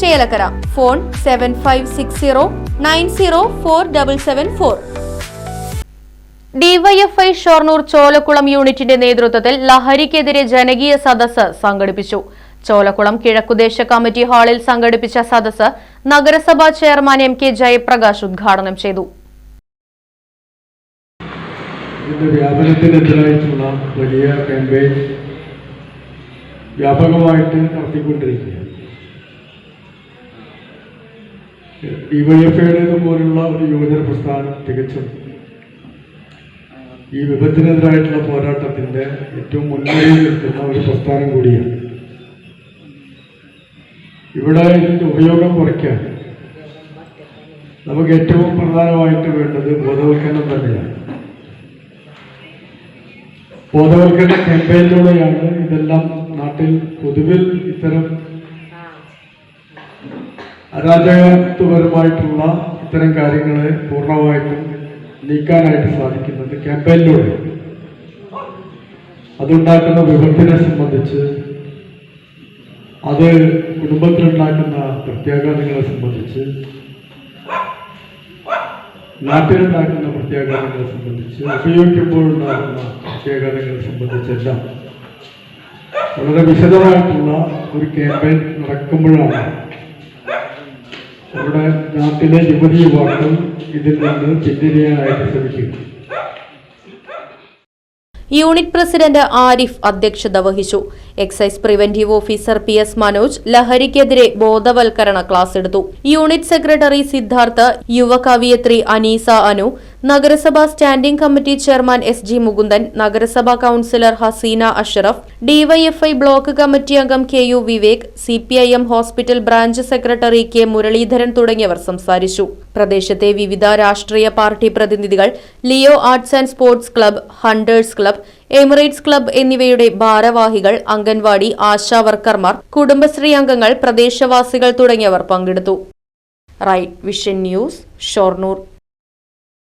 Chelakkara. Phone seven five six zero nine zero four double seven four DYFI Shoranur Cholakkulam യൂണിറ്റിന്റെ നേതൃത്വത്തിൽ ലഹരിക്കെതിരെ ജനകീയ സദസ് സംഘടിപ്പിച്ചു. ചോലക്കുളം കിഴക്കുദേശ കമ്മിറ്റി ഹാളിൽ സംഘടിപ്പിച്ച സദസ് നഗരസഭാ ചെയർമാൻ എം കെ ജയപ്രകാശ് ഉദ്ഘാടനം ചെയ്തു. വ്യാപനത്തിനെതിരായിട്ടുള്ള വലിയ ക്യാമ്പയിൻ വ്യാപകമായിട്ട് നടത്തിക്കൊണ്ടിരിക്കുകയാണ്. ഡിവൈഎഫ്ഐയുടേത് പോലുള്ള ഒരു യുവജന പ്രസ്ഥാനം തികച്ചും ഈ വിഭജനെതിരായിട്ടുള്ള പോരാട്ടത്തിന്റെ ഏറ്റവും മുൻനിരയിൽ നിൽക്കുന്ന ഒരു പ്രസ്ഥാനം കൂടിയാണ്. ഇവിടെ ഇതിന്റെ ഉപയോഗം കുറയ്ക്കാൻ നമുക്ക് ഏറ്റവും പ്രധാനമായിട്ട് വേണ്ടത് ബോധവൽക്കരണം തന്നെയാണ്. ബോധവൽക്കരണ ക്യാമ്പയിനിലൂടെയാണ് ഇതെല്ലാം നാട്ടിൽ പൊതുവിൽ ഇത്തരം അരാജകത്വപരമായിട്ടുള്ള ഇത്തരം കാര്യങ്ങളെ പൂർണമായിട്ടും നീക്കാനായിട്ട് സാധിക്കുന്നത് ക്യാമ്പയിനിലൂടെ. അതുണ്ടാക്കുന്ന വിപത്തിനെ സംബന്ധിച്ച് അത് കുടുംബത്തിലുണ്ടാക്കുന്ന പ്രത്യാഘാതങ്ങളെ സംബന്ധിച്ച് നാട്ടിലുണ്ടാക്കുന്ന പ്രത്യാഘാതങ്ങളെ സംബന്ധിച്ച് ഉപയോഗിക്കുമ്പോഴുണ്ടാകുന്ന പ്രത്യാഘാതങ്ങളെ സംബന്ധിച്ചെല്ലാം വളരെ വിശദമായിട്ടുള്ള ഒരു ക്യാമ്പയിൻ നടക്കുമ്പോഴാണ് നമ്മുടെ നാട്ടിലെ യുവതി യുവാക്കൾ ഇതിൽ നിന്ന് പിന്തിരിയാനായിട്ട് ശ്രമിക്കുന്നു യൂണിറ്റ് പ്രസിഡന്റ് ആരിഫ് അധ്യക്ഷത വഹിച്ചു. Excise preventive officer P S Manoj ലഹരിക്കെതിരെ ബോധവൽക്കരണ ക്ലാസ് എടുത്തു. യൂണിറ്റ് സെക്രട്ടറി സിദ്ധാർത്ഥ യുവകവിയത്രി അനീസ അനു നഗരസഭാ standing committee chairman S G Mukundan നഗരസഭാ councillor Hasina Ashraf DYFI block committee അംഗം K U Vivek C hospital branch secretary K Muraleedharan തുടങ്ങിയവർ സംസാരിച്ചു. പ്രദേശത്തെ വിവിധ രാഷ്ട്രീയ പാർട്ടി പ്രതിനിധികൾ Leo arts and sports club hunters club Emirates club എന്നിവയുടെ ഭാരവാഹികൾ അംഗൻവാടി ആശാ വർക്കർമാർ കുടുംബശ്രീ അംഗങ്ങൾ പ്രദേശവാസികൾ തുടങ്ങിയവർ പങ്കെടുത്തു. Right vision news Shoranur.